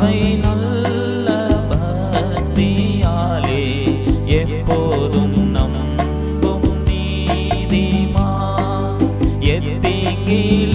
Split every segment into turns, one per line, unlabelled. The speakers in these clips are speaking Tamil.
அவை நல்ல பக்தியாலே எப்போதும் நம்பும் நீதிமா. எத்திக்கீழ்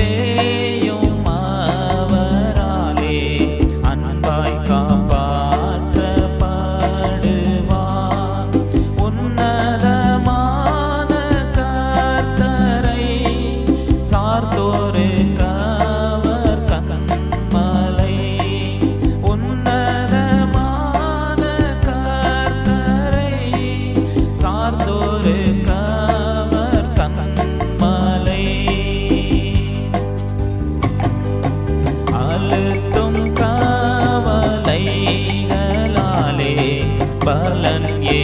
பலன் ஏ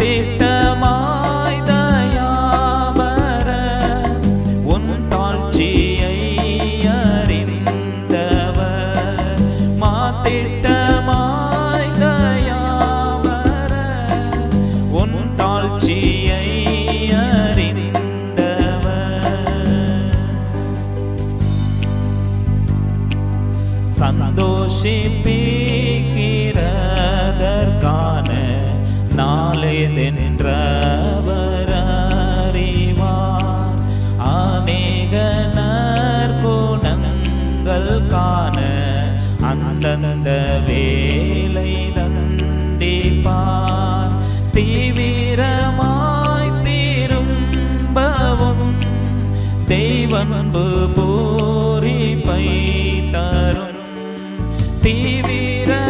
மாத்திட்டமாய் தயாபர உன் தாழ்ச்சியை அறிந்தவர். மாத்திட்டமாய் தயாபர உன் தாழ்ச்சியை அறிந்தவர். ஏதென்றவரறிவார் அறிவார் அநேக நற்குணங்கள் காண அந்தந்த வேலை தண்டிப்பார். தீவிரமாய் திரும்பவும் தெய்வன்பு பூரிப்பை தரும். தீவிர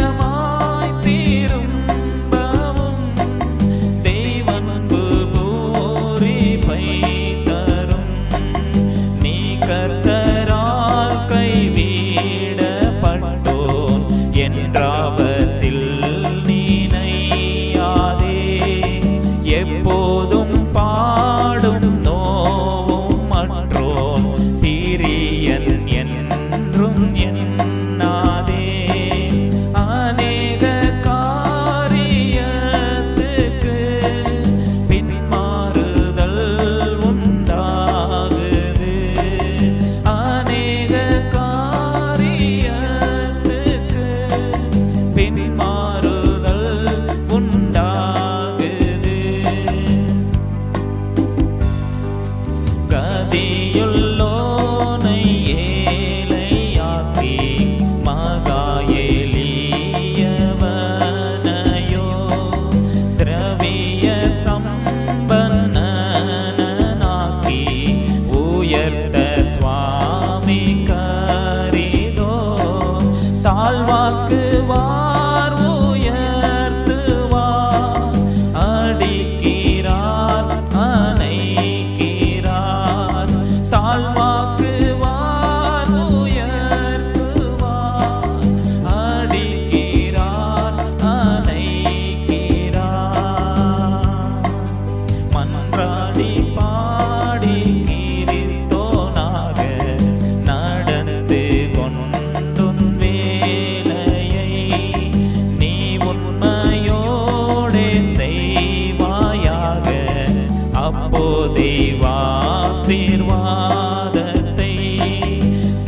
கத்தரால் கைவிடப்பட்டோன் என்றாபத்தில் நீனையாதே எப்போதும் பா maga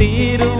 തീരും.